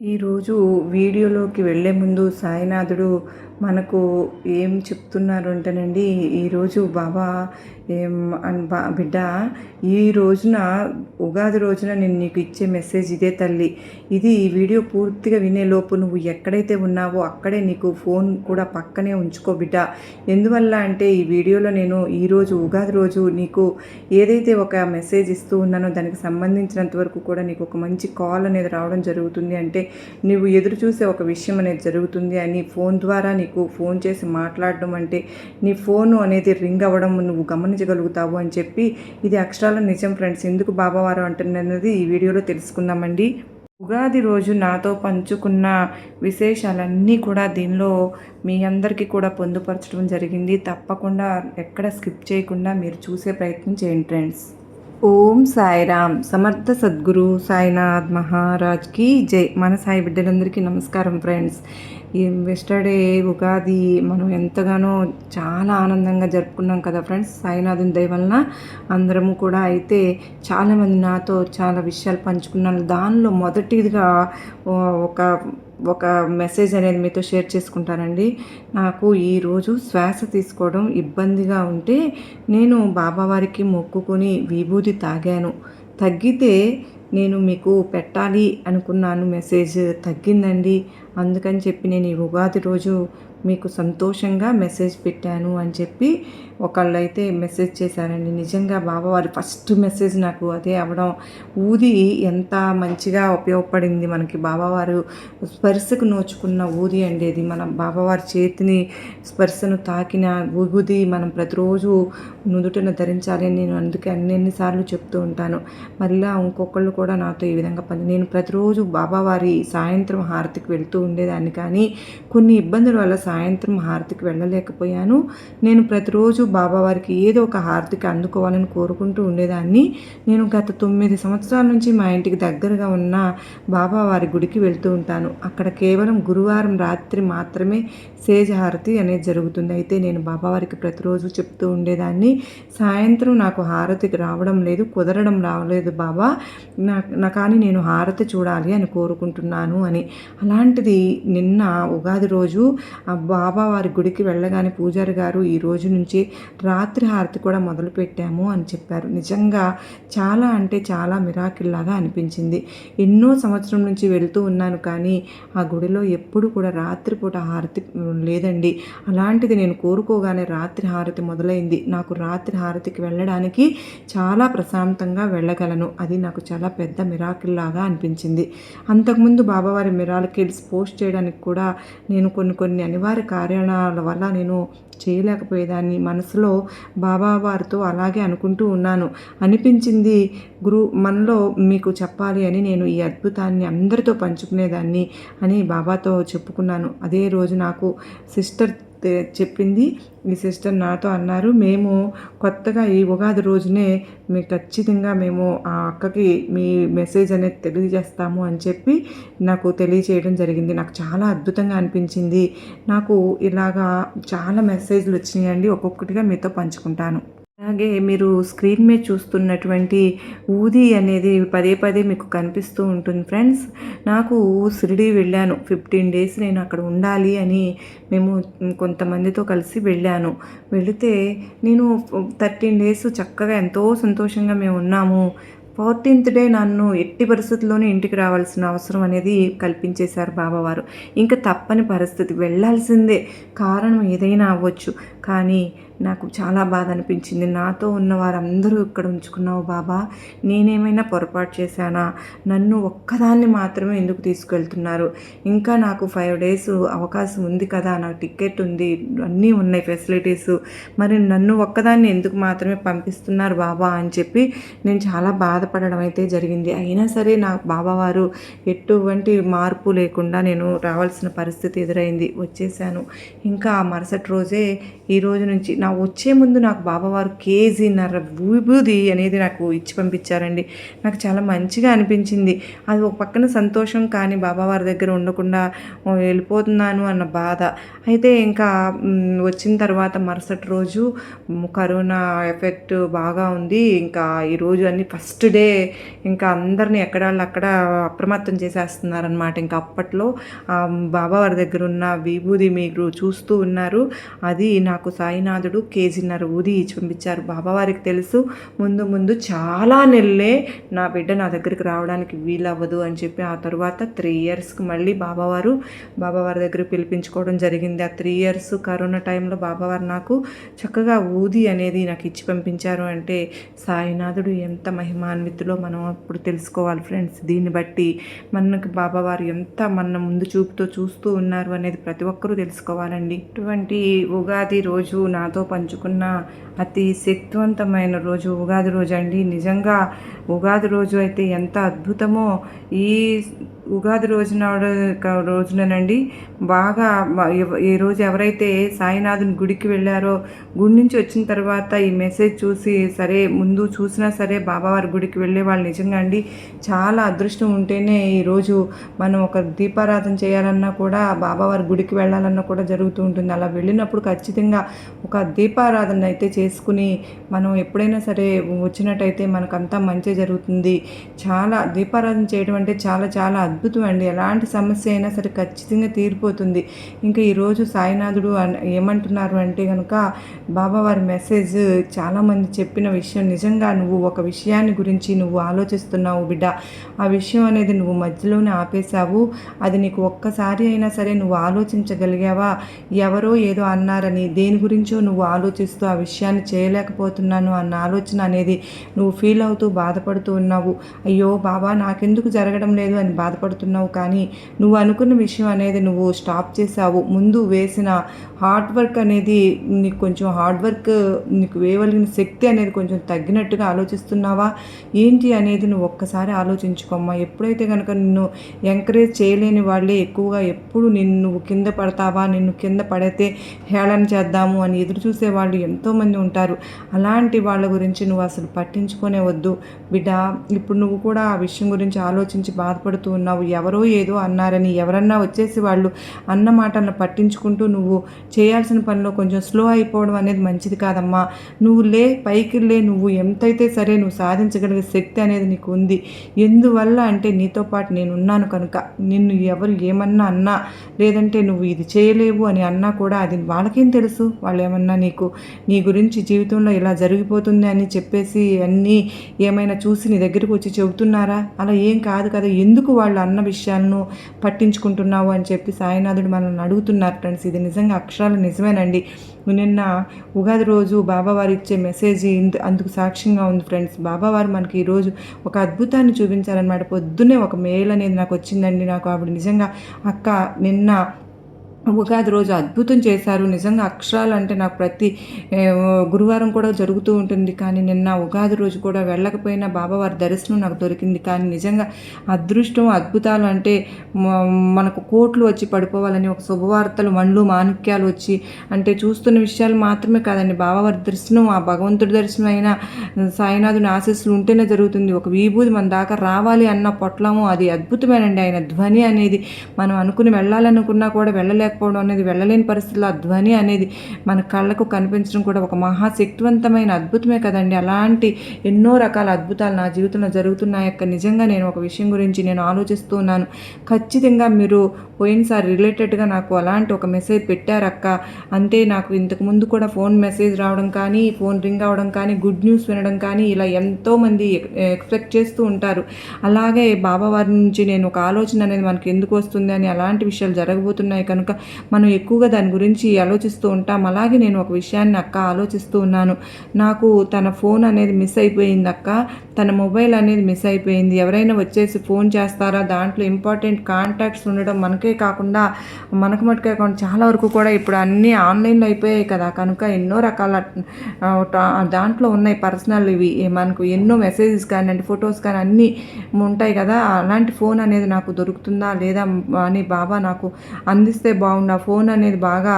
ఈరోజు వీడియోలోకి వెళ్ళే ముందు సాయినాథుడు మనకు ఏం చెప్తున్నారు అంటేనండి ఈరోజు బాబా ఏం బా బిడ్డ ఈ రోజున ఉగాది రోజున నేను నీకు ఇచ్చే మెసేజ్ ఇదే తల్లి. ఇది ఈ వీడియో పూర్తిగా వినేలోపు నువ్వు ఎక్కడైతే ఉన్నావో అక్కడే నీకు ఫోన్ కూడా పక్కనే ఉంచుకో బిడ్డ. ఎందువల్ల అంటే ఈ వీడియోలో నేను ఈరోజు ఉగాది రోజు నీకు ఏదైతే ఒక మెసేజ్ ఇస్తూ ఉన్నానో దానికి సంబంధించినంత వరకు కూడా నీకు ఒక మంచి కాల్ అనేది రావడం జరుగుతుంది. అంటే నువ్వు ఎదురు చూసే ఒక విషయం అనేది జరుగుతుంది అని ఫోన్ ద్వారా నీకు ఫోన్ చేసి మాట్లాడడం అంటే నీ ఫోను అనేది రింగ్ అవ్వడం నువ్వు గమనించగలుగుతావు అని చెప్పి ఇది అక్షరాల నిజం ఫ్రెండ్స్. ఎందుకు బాబావారు అంటున్నది ఈ వీడియోలో తెలుసుకుందామండి. ఉగాది రోజు నాతో పంచుకున్న విశేషాలన్నీ కూడా దీనిలో మీ అందరికీ కూడా పొందుపరచడం జరిగింది. తప్పకుండా ఎక్కడ స్కిప్ చేయకుండా మీరు చూసే ప్రయత్నం చేయండి ఫ్రెండ్స్. ఓం సాయిరామ్. సమర్థ సద్గురు సాయినాథ్ మహారాజ్కి జై. మన సాయి బిడ్డలందరికీ నమస్కారం ఫ్రెండ్స్. వెస్టర్డే ఉగాది మనం ఎంతగానో చాలా ఆనందంగా జరుపుకున్నాం కదా ఫ్రెండ్స్. సాయినాథుని దయ వలన అందరము కూడా అయితే చాలామంది నాతో చాలా విషయాలు పంచుకున్నాను దానిలో మొదటిదిగా ఒక ఒక మెసేజ్ అనేది మీతో షేర్ చేసుకుంటానండి. నాకు ఈరోజు శ్వాస తీసుకోవడం ఇబ్బందిగా ఉంటే నేను బాబావారికి మొక్కుకొని విభూతి తాగాను. తగ్గితే నేను మీకు పెట్టాలి అనుకున్నాను. మెసేజ్ తగ్గిందండి. అందుకని చెప్పి నేను ఈ ఉగాది రోజు మీకు సంతోషంగా మెసేజ్ పెట్టాను అని చెప్పి ఒకళ్ళు అయితే మెసేజ్ చేశారండి. నిజంగా బాబావారి ఫస్ట్ మెసేజ్ నాకు అదే అవ్వడం ఊది ఎంత మంచిగా ఉపయోగపడింది మనకి బాబావారు స్పర్శకు నోచుకున్న ఊది అండి అది. మన బాబావారి చేతిని స్పర్శను తాకిన ఊగుది మనం ప్రతిరోజు నుదుటను ధరించాలని నేను అందుకే అన్నిసార్లు చెప్తూ ఉంటాను. మళ్ళీ ఇంకొకళ్ళు కూడా నాతో ఈ విధంగా పని. నేను ప్రతిరోజు బాబావారి సాయంత్రం హారతికి వెళ్తూ ఉండేదాన్ని కానీ కొన్ని ఇబ్బందుల వల్ల సాయంత్రం హారతికి వెళ్ళలేకపోయాను. నేను ప్రతిరోజు బాబావారికి ఏదో ఒక హారతికి అందుకోవాలని కోరుకుంటూ ఉండేదాన్ని. నేను గత తొమ్మిది సంవత్సరాల నుంచి మా ఇంటికి దగ్గరగా ఉన్న బాబావారి గుడికి వెళ్తూ ఉంటాను. అక్కడ కేవలం గురువారం రాత్రి మాత్రమే సేజ్ హారతి అనేది జరుగుతుంది. అయితే నేను బాబావారికి ప్రతిరోజు చెప్తూ ఉండేదాన్ని. సాయంత్రం నాకు హారతికి రావడం లేదు కుదరడం రావలేదు బాబా. నా నా కానీ నేను హారతి చూడాలి అని కోరుకుంటున్నాను అని. అలాంటిది నిన్న ఉగాది రోజు ఆ బాబావారి గుడికి వెళ్ళగానే పూజారి గారు ఈ రోజు నుంచి రాత్రి హారతి కూడా మొదలు పెట్టాము అని చెప్పారు. నిజంగా చాలా అంటే చాలా మిరాకిల్లాగా అనిపించింది. ఎన్నో సంవత్సరం నుంచి వెళ్తూ ఉన్నాను కానీ ఆ గుడిలో ఎప్పుడు కూడా రాత్రిపూట హారతి లేదండి. అలాంటిది నేను కోరుకోగానే రాత్రి హారతి మొదలైంది. నాకు రాత్రి హారతికి వెళ్ళడానికి చాలా ప్రశాంతంగా వెళ్ళగలను. అది నాకు చాలా పెద్ద మిరాకిల్లాగా అనిపించింది. అంతకుముందు బాబావారి మిరాకిల్స్ పోస్ట్ చేయడానికి కూడా నేను కొన్ని కొన్ని అనివార్య కార్యాలయాల వల్ల నేను చేయలేకపోయేదాన్ని. మనసులో బాబా వారితో అలాగే అనుకుంటూ ఉన్నాను. అనిపించింది గురు మనలో మీకు చెప్పాలి అని నేను ఈ అద్భుతాన్ని అందరితో పంచుకునేదాన్ని అని బాబాతో చెప్పుకున్నాను. అదే రోజు నాకు సిస్టర్ చెప్పింది. ఈ సిస్టర్ నాతో అన్నారు మేము కొత్తగా ఈ ఉగాది రోజునే మీ ఖచ్చితంగా మేము ఆ అక్కకి మీ మెసేజ్ అనేది తెలియజేస్తాము అని చెప్పి నాకు తెలియచేయడం జరిగింది. నాకు చాలా అద్భుతంగా అనిపించింది. నాకు ఇలాగా చాలా మెసేజ్లు వచ్చినాయండి. ఒక్కొక్కటిగా మీతో పంచుకుంటాను. అలాగే మీరు స్క్రీన్ మీద చూస్తున్నటువంటి ఊది అనేది పదే పదే మీకు కనిపిస్తూ ఉంటుంది ఫ్రెండ్స్. నాకు షిరిడి వెళ్ళాను. ఫిఫ్టీన్ డేస్ నేను అక్కడ ఉండాలి అని మేము కొంతమందితో కలిసి వెళ్ళాను. వెళితే నేను థర్టీన్ డేస్ చక్కగా ఎంతో సంతోషంగా మేము ఉన్నాము. ఫోర్టీన్త్ డే నన్ను ఎట్టి పరిస్థితుల్లోనే ఇంటికి రావాల్సిన అవసరం అనేది కల్పించేశారు బాబావారు. ఇంకా తప్పని పరిస్థితి. వెళ్ళాల్సిందే. కారణం ఏదైనా అవ్వచ్చు. కానీ నాకు చాలా బాధ అనిపించింది నాతో ఉన్న వారందరూ ఇక్కడ ఉంచుకున్నావు బాబా. నేనేమైనా పొరపాటు చేశానా? నన్ను ఒక్కదాన్ని మాత్రమే ఎందుకు తీసుకెళ్తున్నారు? ఇంకా నాకు ఫైవ్ డేస్ అవకాశం ఉంది కదా. నాకు టికెట్ ఉంది. అన్నీ ఉన్నాయి ఫెసిలిటీస్. మరి నన్ను ఒక్కదాన్ని ఎందుకు మాత్రమే పంపిస్తున్నారు బాబా అని చెప్పి నేను చాలా బాధపడడం అయితే జరిగింది. అయినా సరే నాకు బాబావారు ఎటువంటి మార్పు లేకుండా నేను రావాల్సిన పరిస్థితి ఎదురైంది. వచ్చేసాను ఇంకా మరుసటి రోజే ఈ రోజు నుంచి నా వచ్చే ముందు నాకు బాబావారు కేజీన్నర విభూది అనేది నాకు ఇచ్చి పంపించారండి. నాకు చాలా మంచిగా అనిపించింది. అది ఒక పక్కన సంతోషం కానీ బాబావారి దగ్గర ఉండకుండా వెళ్ళిపోతున్నాను అన్న బాధ. అయితే ఇంకా వచ్చిన తర్వాత మరుసటి రోజు కరోనా ఎఫెక్ట్ బాగా ఉంది. ఇంకా ఈరోజు అన్ని ఫస్ట్ డే ఇంకా అందరినీ ఎక్కడ వాళ్ళు అక్కడ అప్రమత్తం చేసేస్తున్నారనమాట ఇంకా అప్పట్లో బాబావారి దగ్గర ఉన్న విభూది మీరు చూస్తూ ఉన్నారు. అది నాకు సాయినాథుడు కేజీన్నర ఊది ఇచ్చి పంపించారు. బాబావారికి తెలుసు ముందు ముందు చాలా నెలలే నా బిడ్డ నా దగ్గరికి రావడానికి వీలవ్వదు అని చెప్పి ఆ తర్వాత త్రీ ఇయర్స్కి మళ్ళీ బాబావారు బాబావారి దగ్గర పిలిపించుకోవడం జరిగింది. ఆ త్రీ ఇయర్స్ కరోనా టైంలో బాబావారు నాకు చక్కగా ఊది అనేది నాకు ఇచ్చి పంపించారు. అంటే సాయినాథుడు ఎంత మహిమాన్వితులో మనం అప్పుడు తెలుసుకోవాలి ఫ్రెండ్స్. దీన్ని బట్టి మనకి బాబావారు ఎంత మన ముందు చూపుతో చూస్తూ ఉన్నారు అనేది ప్రతి ఒక్కరూ తెలుసుకోవాలండి. ఇటువంటి ఉగాది రోజు నాతో పంచుకున్న అతి శక్తివంతమైన రోజు ఉగాది రోజు అండి. నిజంగా ఉగాది రోజు అయితే ఎంత అద్భుతమో ఈ ఉగాది రోజున రోజుననండి. బాగా ఈ రోజు ఎవరైతే సాయినాథుని గుడికి వెళ్ళారో గుడి నుంచి వచ్చిన తర్వాత ఈ మెసేజ్ చూసి సరే ముందు చూసినా సరే బాబావారి గుడికి వెళ్ళే వాళ్ళు నిజంగా అండి. చాలా అదృష్టం ఉంటేనే ఈరోజు మనం ఒక దీపారాధన చేయాలన్నా కూడా బాబావారి గుడికి వెళ్ళాలన్నా కూడా జరుగుతూ ఉంటుంది. అలా వెళ్ళినప్పుడు ఖచ్చితంగా ఒక దీపారాధన అయితే చేసుకుని మనం ఎప్పుడైనా సరే వచ్చినట్టయితే మనకంతా మంచి జరుగుతుంది. చాలా దీపారాధన చేయడం అంటే చాలా చాలా అద్భుతం అండి. ఎలాంటి సమస్య అయినా సరే ఖచ్చితంగా తీరిపోతుంది. ఇంకా ఈరోజు సాయినాథుడు ఏమంటున్నారు అంటే కనుక బాబావారి మెసేజ్ చాలామంది చెప్పిన విషయం నిజంగా నువ్వు ఒక విషయాన్ని గురించి నువ్వు ఆలోచిస్తున్నావు బిడ్డ. ఆ విషయం అనేది నువ్వు మధ్యలోనే ఆపేశావు. అది నీకు ఒక్కసారి అయినా సరే నువ్వు ఆలోచించగలిగావా? ఎవరో ఏదో అన్నారని దేని గురించో నువ్వు ఆలోచిస్తూ ఆ విషయాన్ని చేయలేకపోతున్నాను అన్న ఆలోచన అనేది నువ్వు ఫీల్ అవుతూ బాధపడుతూ ఉన్నావు. అయ్యో బాబా నాకెందుకు జరగడం లేదు అని బాధపడుతున్నావు కానీ నువ్వు అనుకున్న విషయం అనేది నువ్వు స్టాప్ చేసావు ముందు వేసిన హార్డ్ వర్క్ అనేది నీకు కొంచెం హార్డ్ వర్క్ నీకు వేయవలిగిన శక్తి అనేది కొంచెం తగ్గినట్టుగా ఆలోచిస్తున్నావా? ఏంటి అనేది నువ్వు ఒక్కసారి ఆలోచించుకోమ్మా ఎప్పుడైతే కనుక నిన్ను ఎంకరేజ్ చేయలేని వాళ్ళే ఎక్కువగా ఎప్పుడు నిన్ను నువ్వు కింద పడతావా? నిన్ను కింద పడితే హేళన చేద్దాము అని ఎదురు చూసే వాళ్ళు ఎంతోమంది ఉంటారు. అలాంటి వాళ్ళ గురించి నువ్వు అసలు పట్టించుకునే వద్దు. బిడ్డ ఇప్పుడు నువ్వు కూడా ఆ విషయం గురించి ఆలోచించి బాధపడుతూ ఉన్నావు. ఎవరో ఏదో అన్నారని ఎవరన్నా వచ్చేసి వాళ్ళు అన్న మాటలను పట్టించుకుంటూ నువ్వు చేయాల్సిన పనిలో కొంచెం స్లో అయిపోవడం అనేది మంచిది కాదమ్మా. నువ్వు లే పైకి లే నువ్వు ఎంతైతే సరే నువ్వు సాధించగలిగే శక్తి అనేది నీకు ఉంది. ఎందువల్ల అంటే నీతో పాటు నేను ఉన్నాను కనుక. నిన్ను ఎవరు ఏమన్నా అన్నా లేదంటే నువ్వు ఇది చేయలేవు అని అన్నా కూడా అది వాళ్ళకేం తెలుసు? వాళ్ళు ఏమన్నా నీకు నీ గురించి జీవితంలో ఇలా జరిగిపోతుంది అని చెప్పేసి అన్నీ ఏమైనా చూసి నీ దగ్గరకు వచ్చి చెబుతున్నారా? అలా ఏం కాదు కదా. ఎందుకు వాళ్ళు అన్న విషయాలను పట్టించుకుంటున్నావు అని చెప్పి సాయినాథుడు మనల్ని అడుగుతున్నారు ఫ్రెండ్స్. ఇది నిజంగా అక్షరాలు నిజమేనండి. నిన్న ఉగాది రోజు బాబావారు ఇచ్చే మెసేజ్ ఇందు అందుకు సాక్ష్యంగా ఉంది ఫ్రెండ్స్. బాబావారు మనకి ఈరోజు ఒక అద్భుతాన్ని చూపించారనమాట పొద్దున్నే ఒక మెయిల్ అనేది నాకు వచ్చిందండి. నాకు ఆవిడ నిజంగా అక్క నిన్న ఉగాది రోజు అద్భుతం చేశారు. నిజంగా అక్షరాలు అంటే నాకు ప్రతి గురువారం కూడా జరుగుతూ ఉంటుంది. కానీ నిన్న ఉగాది రోజు కూడా వెళ్ళకపోయినా బాబావారి దర్శనం నాకు దొరికింది. కానీ నిజంగా అదృష్టం అద్భుతాలు అంటే మనకు కోట్లు వచ్చి పడిపోవాలని ఒక శుభవార్తలు మండ్లు మాణిక్యాలు వచ్చి అంటే చూస్తున్న విషయాలు మాత్రమే కాదండి. బాబావారి దర్శనం ఆ భగవంతుడి దర్శనం అయినా సాయినాథుని ఆశీస్సులు ఉంటేనే జరుగుతుంది. ఒక విభూది మన దాకా రావాలి అన్న పొట్లము అది అద్భుతమేనండి. ఆయన ధ్వని అనేది మనం అనుకుని వెళ్ళాలనుకున్నా కూడా వెళ్ళలేక లేకపోవడం అనేది వెళ్ళలేని పరిస్థితుల్లో ఆ ధ్వని అనేది మన కళ్ళకు కనిపించడం కూడా ఒక మహాశక్తివంతమైన అద్భుతమే కదండి. అలాంటి ఎన్నో రకాల అద్భుతాలు నా జీవితంలో జరుగుతున్నాయి యొక్క నిజంగా నేను ఒక విషయం గురించి నేను ఆలోచిస్తూ ఉన్నాను. ఖచ్చితంగా మీరు పోయినసారి రిలేటెడ్గా నాకు అలాంటి ఒక మెసేజ్ పెట్టారక్క అంటే నాకు ఇంతకు ముందు కూడా ఫోన్ మెసేజ్ రావడం కానీ ఫోన్ రింగ్ అవడం కానీ గుడ్ న్యూస్ వినడం కానీ ఇలా ఎంతోమంది ఎక్స్పెక్ట్ చేస్తూ ఉంటారు. అలాగే బాబా వారి నుంచి నేను ఒక ఆలోచన అనేది మనకి ఎందుకు వస్తుంది అని అలాంటి విషయాలు జరగబోతున్నాయి కనుక మనం ఎక్కువగా దాని గురించి ఆలోచిస్తూ ఉంటాం. అలాగే నేను ఒక విషయాన్ని అక్క ఆలోచిస్తూ ఉన్నాను. నాకు తన ఫోన్ అనేది మిస్ అయిపోయింది అక్క. తన మొబైల్ అనేది మిస్ అయిపోయింది. ఎవరైనా వచ్చేసి ఫోన్ చేస్తారా? దాంట్లో ఇంపార్టెంట్ కాంటాక్ట్స్ ఉండడం మనకే కాకుండా మనకు మటుకే కాకుండా చాలా వరకు కూడా ఇప్పుడు అన్నీ ఆన్లైన్లో అయిపోయాయి కదా. కనుక ఎన్నో రకాల దాంట్లో ఉన్నాయి పర్సనల్ ఇవి. మనకు ఎన్నో మెసేజెస్ కానీ అంటే ఫొటోస్ కానీ అన్నీ ఉంటాయి కదా. అలాంటి ఫోన్ అనేది నాకు దొరుకుతుందా లేదా అని బాబా నాకు అందిస్తే బాగుంది నా ఫోన్ అనేది బాగా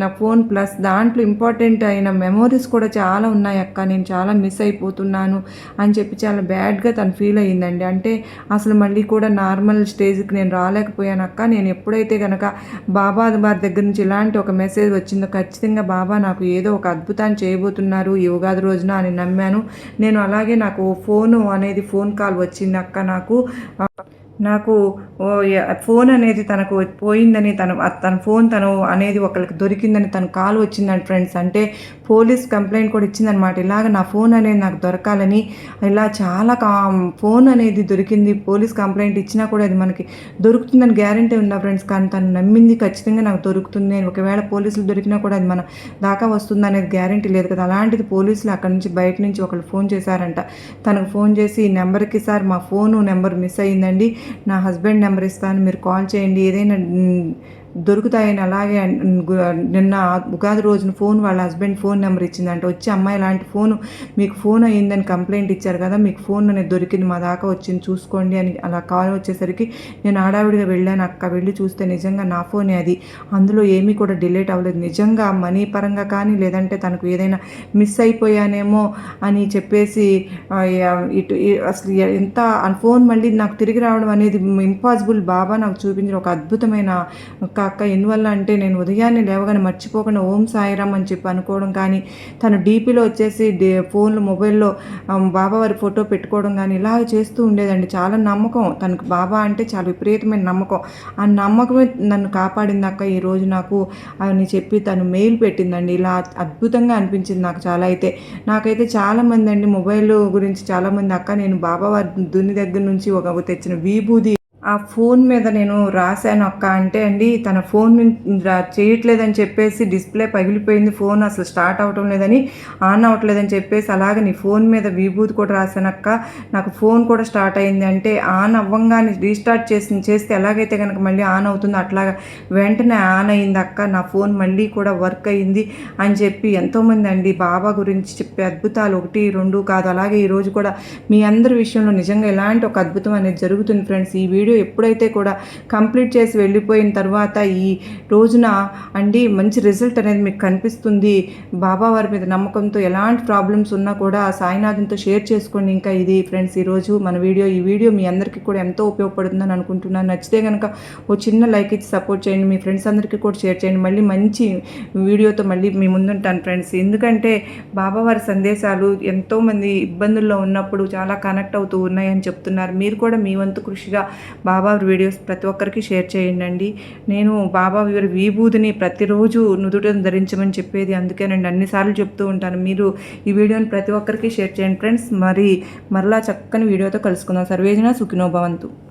నా ఫోన్ ప్లస్ దాంట్లో ఇంపార్టెంట్ అయిన మెమోరీస్ కూడా చాలా ఉన్నాయి అక్క. నేను చాలా మిస్ అయిపోతున్నాను అని చెప్పి చాలా బ్యాడ్గా తను ఫీల్ అయ్యిందండి. అంటే అసలు మళ్ళీ కూడా నార్మల్ స్టేజ్కి నేను రాలేకపోయాను అక్క. నేను ఎప్పుడైతే కనుక బాబా వారి దగ్గర నుంచి ఇలాంటి ఒక మెసేజ్ వచ్చిందో ఖచ్చితంగా బాబా నాకు ఏదో ఒక అద్భుతాన్ని చేయబోతున్నారు ఈ ఉగాది రోజున అని నమ్మాను. నేను అలాగే నాకు ఫోను అనేది ఫోన్ కాల్ వచ్చింది అక్క నాకు. నాకు ఓ ఫోన్ అనేది తనకు పోయిందని తను తన ఫోన్ తను అనేది ఒకరికి దొరికిందని తన కాల్ వచ్చిందని ఫ్రెండ్స్. అంటే పోలీస్ కంప్లైంట్ కూడా ఇచ్చిందనమాట ఇలాగ నా ఫోన్ అనేది నాకు దొరకాలని ఇలా చాలా కా ఫోన్ అనేది దొరికింది. పోలీస్ కంప్లైంట్ ఇచ్చినా కూడా అది మనకి దొరుకుతుందని గ్యారంటీ ఉందా ఫ్రెండ్స్? కానీ తను నమ్మింది ఖచ్చితంగా నాకు దొరుకుతుంది. అని ఒకవేళ పోలీసులు దొరికినా కూడా అది మన దాకా వస్తుంది అనేది గ్యారంటీ లేదు కదా. అలాంటిది పోలీసులు అక్కడ నుంచి బయట నుంచి ఒకళ్ళు ఫోన్ చేశారంట. తనకు ఫోన్ చేసి ఈ నెంబర్కి సార్ మా ఫోను నెంబర్ మిస్ అయ్యిందండి. నా హస్బెండ్ నెంబర్ ఇస్తాను మీరు కాల్ చేయండి. ఏదైనా దొరుకుతాయని అలాగే నిన్న ఉగాది రోజున ఫోన్ వాళ్ళ హస్బెండ్ ఫోన్ నెంబర్ ఇచ్చిందంట. వచ్చి అమ్మాయి లాంటి ఫోన్ మీకు ఫోన్ అయ్యిందని కంప్లైంట్ ఇచ్చారు కదా మీకు ఫోన్ అనేది దొరికింది మా దాకా వచ్చింది చూసుకోండి అని అలా కాల్ వచ్చేసరికి నేను ఆడావిడిగా వెళ్ళాను అక్క వెళ్ళి చూస్తే నిజంగా నా ఫోనే అది. అందులో ఏమీ కూడా డిలీట్ అవ్వలేదు. నిజంగా మనీ పరంగా కానీ లేదంటే తనకు ఏదైనా మిస్ అయిపోయానేమో అని చెప్పేసి ఇటు అసలు ఎంత ఫోన్ మళ్ళీ నాకు తిరిగి రావడం అనేది ఇంపాసిబుల్ బాబా నాకు చూపించిన ఒక అద్భుతమైన ఒక అక్క ఎందువల్ల అంటే నేను ఉదయాన్నే లేవగానే మర్చిపోకుండా ఓం సాయిరామ్ అని చెప్పి అనుకోవడం కానీ తను డీపీలో వచ్చేసి డే ఫోన్లో మొబైల్లో బాబా వారి ఫోటో పెట్టుకోవడం కానీ ఇలా చేస్తూ ఉండేదండి. చాలా నమ్మకం. తనకు బాబా అంటే చాలా విపరీతమైన నమ్మకం. ఆ నమ్మకమే నన్ను కాపాడింది అక్క. ఈ రోజు నాకు అని చెప్పి తను మెయిల్ పెట్టిందండి. ఇలా అద్భుతంగా అనిపించింది నాకు చాలా. అయితే నాకైతే చాలామంది అండి మొబైల్ గురించి చాలామంది అక్క నేను బాబా వారి దుని దగ్గర నుంచి ఒక తెచ్చిన విభూది ఆ ఫోన్ మీద నేను రాశాను అక్క. అంటే అండి తన ఫోన్ చేయట్లేదని చెప్పేసి డిస్ప్లే పగిలిపోయింది ఫోన్ అసలు స్టార్ట్ అవటం లేదని ఆన్ అవ్వట్లేదని చెప్పేసి అలాగే నీ ఫోన్ మీద విభూతి కూడా రాశాను అక్క. నాకు ఫోన్ కూడా స్టార్ట్ అయింది. అంటే ఆన్ అవ్వంగానే రీస్టార్ట్ చేసి చేస్తే ఎలాగైతే కనుక మళ్ళీ ఆన్ అవుతుందో అట్లాగా వెంటనే ఆన్ అయింది అక్క. నా ఫోన్ మళ్ళీ కూడా వర్క్ అయ్యింది అని చెప్పి ఎంతోమంది అండి బాబా గురించి చెప్పే అద్భుతాలు ఒకటి రెండు కాదు. అలాగే ఈరోజు కూడా మీ అందరి విషయంలో నిజంగా ఎలాంటి ఒక అద్భుతం అనేది జరుగుతుంది ఫ్రెండ్స్. ఈ వీడియో ఎప్పుడైతే కూడా కంప్లీట్ చేసి వెళ్ళిపోయిన తర్వాత ఈ రోజున అండి మంచి రిజల్ట్ అనేది మీకు కనిపిస్తుంది. బాబా వారి మీద నమ్మకంతో ఎలాంటి ప్రాబ్లమ్స్ ఉన్నా కూడా సాయినాథంతో షేర్ చేసుకోండి. ఇంకా ఇది ఫ్రెండ్స్ ఈరోజు మన వీడియో ఈ వీడియో మీ అందరికీ కూడా ఎంతో ఉపయోగపడుతుందని అనుకుంటున్నాను. నచ్చితే కనుక ఓ చిన్న లైక్ ఇచ్చి సపోర్ట్ చేయండి. మీ ఫ్రెండ్స్ అందరికీ కూడా షేర్ చేయండి. మళ్ళీ మంచి వీడియోతో మళ్ళీ మీ ముందుంటాను ఫ్రెండ్స్. ఎందుకంటే బాబావారి సందేశాలు ఎంతోమంది ఇబ్బందుల్లో ఉన్నప్పుడు చాలా కనెక్ట్ అవుతూ ఉన్నాయని చెప్తున్నారు. మీరు కూడా మీ వంతు కృషిగా బాబా వీడియోస్ ప్రతి ఒక్కరికి షేర్ చేయండి నేను బాబా వారి విభూతిని ప్రతిరోజు నుదుటను ధరించమని చెప్పేది అందుకేనండి. అన్నిసార్లు చెప్తూ ఉంటాను. మీరు ఈ వీడియోని ప్రతి ఒక్కరికి షేర్ చేయండి. ఫ్రెండ్స్ మరి మరలా చక్కని వీడియోతో కలుసుకుందాం. సర్వేజన సుఖినో భవంతు.